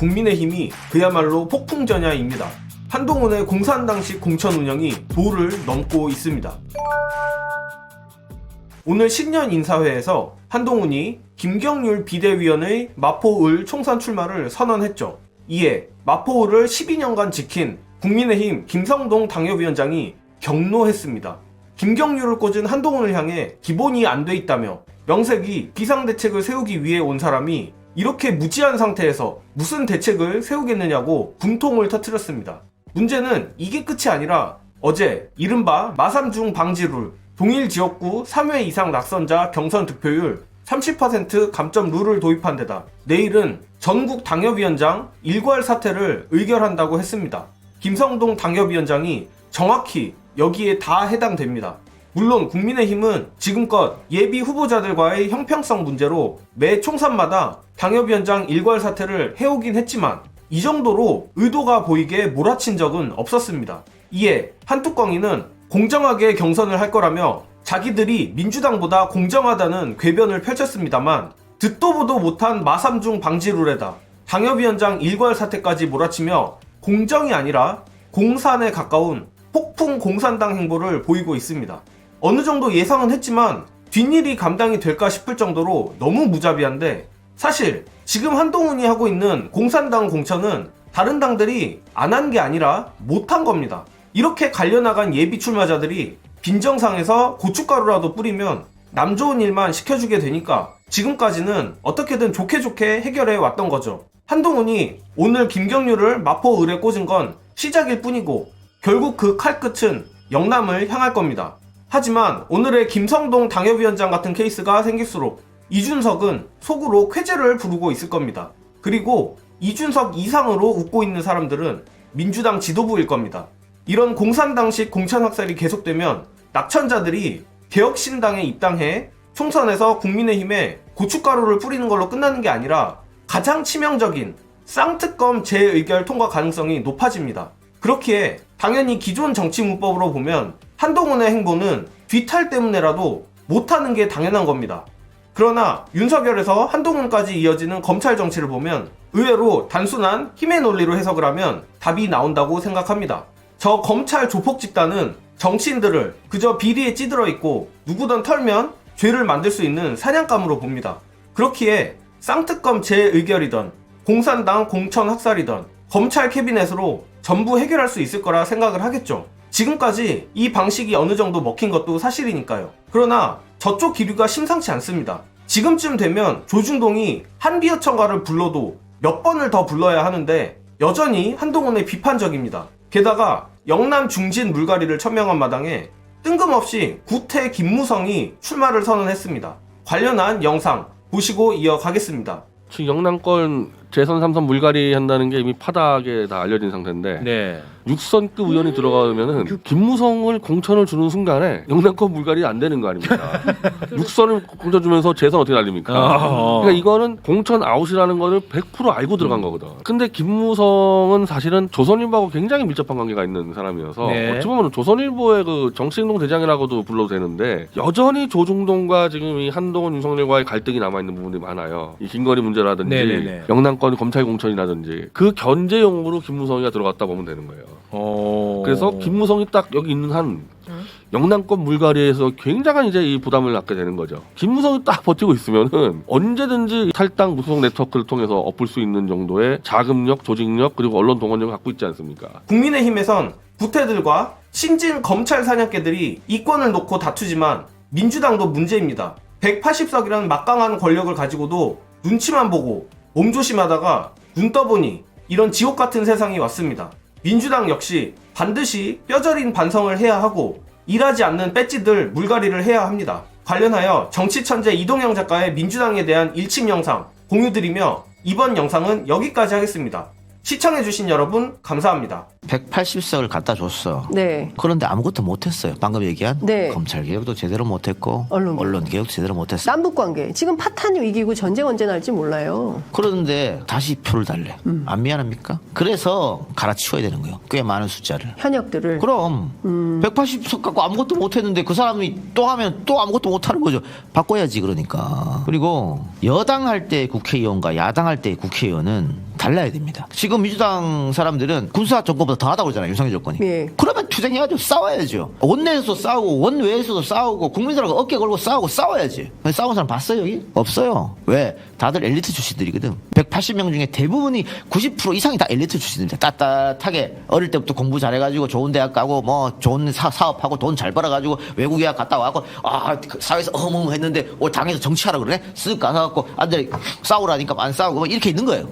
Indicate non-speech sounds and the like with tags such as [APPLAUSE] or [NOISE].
국민의힘이 그야말로 폭풍전야입니다. 한동훈의 공산당식 공천 운영이 도를 넘고 있습니다. 오늘 신년 인사회에서 한동훈이 김경률 비대위원의 마포을 총선 출마를 선언했죠. 이에 마포을을 12년간 지킨 국민의힘 김성동 당협위원장이 경로했습니다. 김경률을 꽂은 한동훈을 향해 기본이 안 돼 있다며 명색이 비상대책을 세우기 위해 온 사람이 이렇게 무지한 상태에서 무슨 대책을 세우겠느냐고 분통을 터뜨렸습니다. 문제는 이게 끝이 아니라 어제 이른바 마삼중 방지룰 동일 지역구 3회 이상 낙선자 경선 득표율 30% 감점 룰을 도입한 데다 내일은 전국 당협위원장 일괄 사퇴를 의결한다고 했습니다. 김성동 당협위원장이 정확히 여기에 다 해당됩니다. 물론 국민의힘은 지금껏 예비 후보자들과의 형평성 문제로 매 총선마다 당협위원장 일괄 사퇴를 해오긴 했지만 이 정도로 의도가 보이게 몰아친 적은 없었습니다. 이에 한뚜껑이는 공정하게 경선을 할 거라며 자기들이 민주당보다 공정하다는 궤변을 펼쳤습니다만 듣도 보도 못한 마삼중 방지룰에다 당협위원장 일괄 사퇴까지 몰아치며 공정이 아니라 공산에 가까운 폭풍 공산당 행보를 보이고 있습니다. 어느 정도 예상은 했지만 뒷일이 감당이 될까 싶을 정도로 너무 무자비한데 사실 지금 한동훈이 하고 있는 공산당 공천은 다른 당들이 안 한 게 아니라 못 한 겁니다. 이렇게 갈려나간 예비 출마자들이 빈정상에서 고춧가루라도 뿌리면 남 좋은 일만 시켜주게 되니까 지금까지는 어떻게든 좋게 좋게 해결해 왔던 거죠. 한동훈이 오늘 김경률을 마포 을에 꽂은 건 시작일 뿐이고 결국 그 칼끝은 영남을 향할 겁니다. 하지만 오늘의 김성동 당협위원장 같은 케이스가 생길수록 이준석은 속으로 쾌재를 부르고 있을 겁니다. 그리고 이준석 이상으로 웃고 있는 사람들은 민주당 지도부일 겁니다. 이런 공산당식 공천 학살이 계속되면 낙천자들이 개혁신당에 입당해 총선에서 국민의힘에 고춧가루를 뿌리는 걸로 끝나는 게 아니라 가장 치명적인 쌍특검 재의결 통과 가능성이 높아집니다. 그렇기에 당연히 기존 정치 문법으로 보면 한동훈의 행보는 뒤탈 때문에라도 못하는 게 당연한 겁니다. 그러나 윤석열에서 한동훈까지 이어지는 검찰 정치를 보면 의외로 단순한 힘의 논리로 해석을 하면 답이 나온다고 생각합니다. 저 검찰 조폭 집단은 정치인들을 그저 비리에 찌들어 있고 누구든 털면 죄를 만들 수 있는 사냥감으로 봅니다. 그렇기에 쌍특검 재의결이던 공산당 공천 학살이던 검찰 캐비넷으로 전부 해결할 수 있을 거라 생각을 하겠죠. 지금까지 이 방식이 어느 정도 먹힌 것도 사실이니까요. 그러나 저쪽 기류가 심상치 않습니다. 지금쯤 되면 조중동이 한비어청가를 불러도 몇 번을 더 불러야 하는데 여전히 한동훈의 비판적입니다. 게다가 영남 중진 물갈이를 천명한 마당에 뜬금없이 구태 김무성이 출마를 선언했습니다. 관련한 영상 보시고 이어가겠습니다. 지금 영남권 재선 삼선 물갈이 한다는 게 이미 파닥에 다 알려진 상태인데 네. 육선급 의원이 들어가면은 김무성을 공천을 주는 순간에 영남권 물갈이 안 되는 거 아닙니까? [LAUGHS] 육선을 공천 주면서 재선 어떻게 날립니까? 어. 그러니까 이거는 공천 아웃이라는 거를 100% 알고 들어간 거거든. 근데 김무성은 사실은 조선일보하고 굉장히 밀접한 관계가 있는 사람이어서 네. 어찌 보면 조선일보의 그 정치행동 대장이라고도 불러도 되는데 여전히 조중동과 지금 이 한동훈 윤석열과의 갈등이 남아 있는 부분이 많아요. 이 긴거리 문제라든지 네네네. 영남권 검찰 공천이라든지 그 견제용으로 김무성이가 들어갔다 보면 되는 거예요. 어. 그래서 김무성이 딱 여기 있는 한 영남권 물갈이에서 굉장한 이제 이 부담을 갖게 되는 거죠. 김무성이 딱 버티고 있으면은 언제든지 탈당 무소속 네트워크를 통해서 엎을 수 있는 정도의 자금력, 조직력 그리고 언론 동원력을 갖고 있지 않습니까? 국민의힘에선 부태들과 신진 검찰 사냥개들이 이권을 놓고 다투지만 민주당도 문제입니다. 180석이라는 막강한 권력을 가지고도 눈치만 보고 몸조심하다가 눈 떠보니 이런 지옥 같은 세상이 왔습니다. 민주당 역시 반드시 뼈저린 반성을 해야 하고 일하지 않는 배지들 물갈이를 해야 합니다. 관련하여 정치천재 이동영 작가의 민주당에 대한 일침 영상 공유드리며 이번 영상은 여기까지 하겠습니다. 시청해주신 여러분 감사합니다. 180석을 갖다 줬어. 네. 그런데 아무것도 못했어요. 방금 얘기한 네. 검찰 개혁도 제대로 못했고 언론 개혁. 개혁도 제대로 못했어. 남북 관계 지금 파탄 위기고 전쟁 언제 날지 몰라요. 그런데 다시 표를 달래. 음. 안 미안합니까? 그래서 갈아치워야 되는 거예요. 꽤 많은 숫자를. 현역들을 그럼 음. 180석 갖고 아무것도 못했는데 그 사람이 또 하면 또 아무것도 못하는 거죠. 바꿔야지 그러니까. 그리고 여당 할 때 국회의원과 야당 할 때 국회의원은 달라야 됩니다. 지금 민주당 사람들은 군사 정권보다 더하다고 그러잖아요. 윤석열 정권이. 예. 그러면 투쟁해야죠. 싸워야죠. 원내에서도 싸우고 원외에서도 싸우고 국민들하고 어깨 걸고 싸우고 싸워야지. 근데 싸운 사람 봤어요 여기? 없어요. 왜? 다들 엘리트 출신들이거든. 180명 중에 대부분이 90% 이상이 다 엘리트 출신들이야. 따뜻하게 어릴 때부터 공부 잘해가지고 좋은 대학 가고 뭐 좋은 사, 사업하고 돈 잘 벌어가지고 외국 유학 갔다 와고 아그 사회에서 어머머 했는데 올 당에서 정치하라 그러네. 쓱 가서 갖고 아들 싸우라니까 안 싸우고 뭐 이렇게 있는 거예요.